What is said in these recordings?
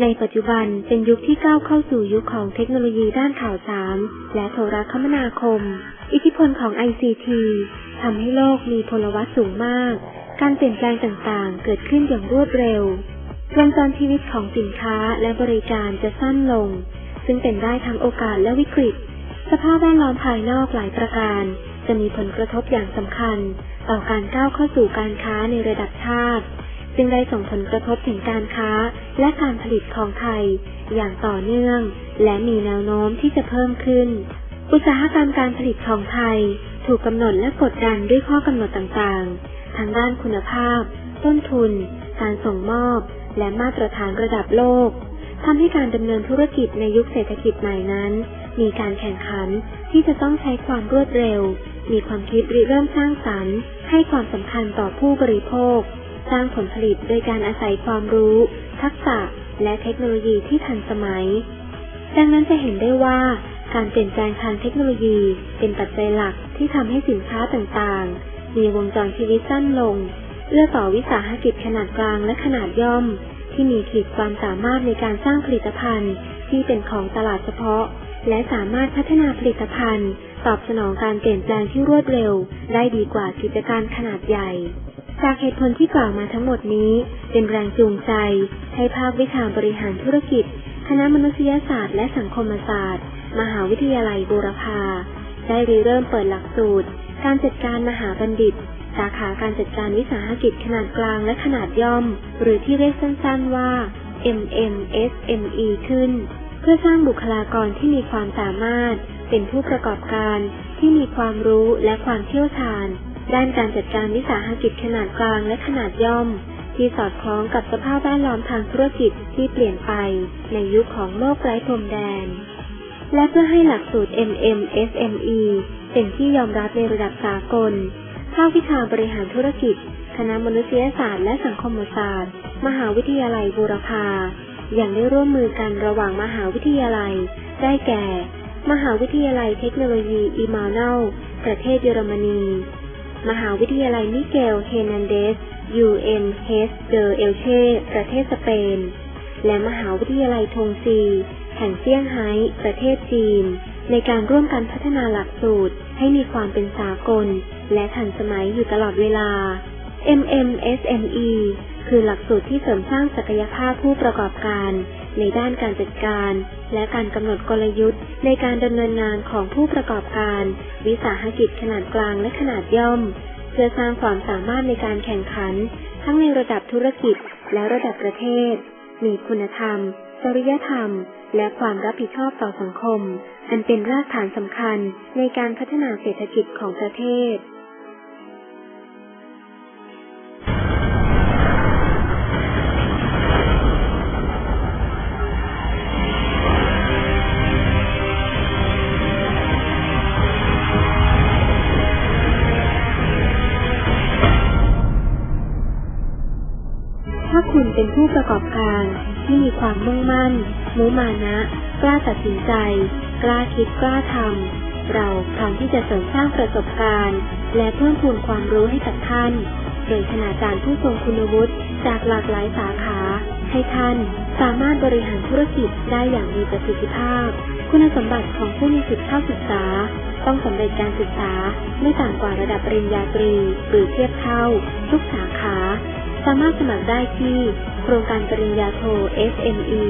ในปัจจุบันเป็นยุคที่ก้าวเข้าสู่ยุคของเทคโนโลยีด้านข่าวสารและโทรคมนาคม อิทธิพลของ ICT ทำให้โลกมีพลวัตสูงมาก การเปลี่ยนแปลงต่างๆ เกิดขึ้นอย่างรวดเร็ววงจรชีวิตของสินค้าและบริการจะสั้นลง ซึ่งเป็นได้ทั้งโอกาสและวิกฤต สภาพแวดล้อมภายนอกหลายประการ จะมีผลกระทบอย่างสำคัญ ต่อการก้าวเข้าสู่การค้าในระดับชาติ ซึ่งได้ส่งผลกระทบถึงการค้า และการผลิตของไทย อย่างต่อเนื่อง และมีแนวโน้มที่จะเพิ่มขึ้น อุตสาหกรรมการผลิตของไทย ถูกกำหนดและกดดันด้วยข้อกำหนดต่างๆ ทางด้านคุณภาพ ต้นทุน การส่งมอบ และมาตรฐานระดับโลกทำให้การดำเนินธุรกิจในยุคเศรษฐกิจใหม่นั้น มีการแข่งขันที่จะต้องใช้ความรวดเร็ว มีความคิดริเริ่มสร้างสรรค์ ให้ความสำคัญต่อผู้บริโภค สร้างผลผลิตโดยการอาศัยความรู้ ทักษะ และเทคโนโลยีที่ทันสมัย ดังนั้นจะเห็นได้ว่า การเปลี่ยนแปลงทางเทคโนโลยีเป็นปัจจัยหลักที่ทำให้สินค้าต่างๆ มีวงจรชีวิตสั้นลงเอื้อต่อวิสาหกิจขนาดกลางและขนาดย่อม ที่มีขีดความสามารถในการสร้างผลิตภัณฑ์ ที่เป็นของตลาดเฉพาะ และสามารถพัฒนาผลิตภัณฑ์ ตอบสนองการเปลี่ยนแปลงที่รวดเร็ว ได้ดีกว่ากิจการขนาดใหญ่ จากเหตุผลที่กล่าวมาทั้งหมดนี้ เป็นแรงจูงใจ ให้ภาควิชาบริหารธุรกิจ คณะมนุษยศาสตร์และสังคมศาสตร์ มหาวิทยาลัยบูรพา ได้ริเริ่มเปิดหลักสูตร การจัดการมหาบัณฑิต สาขาการจัดการวิสาหกิจขนาดกลางและขนาดย่อม หรือที่เรียกสั้นๆว่า MMSME ขึ้น เพื่อสร้างบุคลากรที่มีความสามารถ เป็นผู้ประกอบการที่มีความรู้และความเชี่ยวชาญ ด้านการจัดการวิสาหกิจขนาดกลางและขนาดย่อม ที่สอดคล้องกับสภาพแวดล้อมทางธุรกิจที่เปลี่ยนไปในยุคของโลกไร้พรมแดน และเพื่อให้หลักสูตร MMSME เป็นที่ยอมรับในระดับสากล ภาควิชาบริหารธุรกิจ คณะมนุษยศาสตร์และสังคมศาสตร์ มหาวิทยาลัยบูรพาอย่างได้ร่วมมือกันระหว่างมหาวิทยาลัย ได้แก่ มหาวิทยาลัยเทคโนโลยีอิมาเนลประเทศเยอรมนี มหาวิทยาลัยมิเกล เฮนันเดส UM h e s d e e l c h e ประเทศสเปน และมหาวิทยาลัยทงซี แห่งเซี่ยงไฮ้ ประเทศจีน ในการร่วมกันพัฒนาหลักสูตรให้มีความเป็นสากล และทันสมัยอยู่ตลอดเวลา MMSME คือหลักสูตรที่เสริมสร้างศักยภาพผู้ประกอบการ ในด้านการจัดการ และการกำหนดกลยุทธ์ ในการดำเนินงานของผู้ประกอบการ วิสาหกิจขนาดกลางและขนาดย่อม เพื่อสร้างความสามารถในการแข่งขัน ทั้งในระดับธุรกิจและระดับประเทศ มีคุณธรรม จริยธรรม และความรับผิดชอบต่อสังคม อันเป็นรากฐานสำคัญในการพัฒนาเศรษฐกิจของประเทศ เป็นผู้ประกอบการที่มีความมุ่งมั่น มุมานะ กล้าตัดสินใจ กล้าคิดกล้าทำ เราพร้อมที่จะเสริมสร้างประสบการณ์ และเพิ่มพูนความรู้ให้กับท่าน โดยคณาจารย์ผู้ทรงคุณวุฒิจากหลากหลายสาขา ให้ท่านสามารถบริหารธุรกิจได้อย่างมีประสิทธิภาพ คุณสมบัติของผู้มีสิทธิเข้าศึกษา ต้องสำเร็จการศึกษาไม่ต่ำกว่าระดับปริญญาตรีหรือเทียบเท่า ทุกสาขา สามารถสมัครได้ที่ โครงการปริญญาโท SME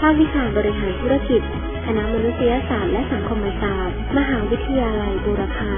ภาควิชาบริหารธุรกิจ คณะมนุษยศาสตร์และสังคมศาสตร์ มหาวิทยาลัยบูรพา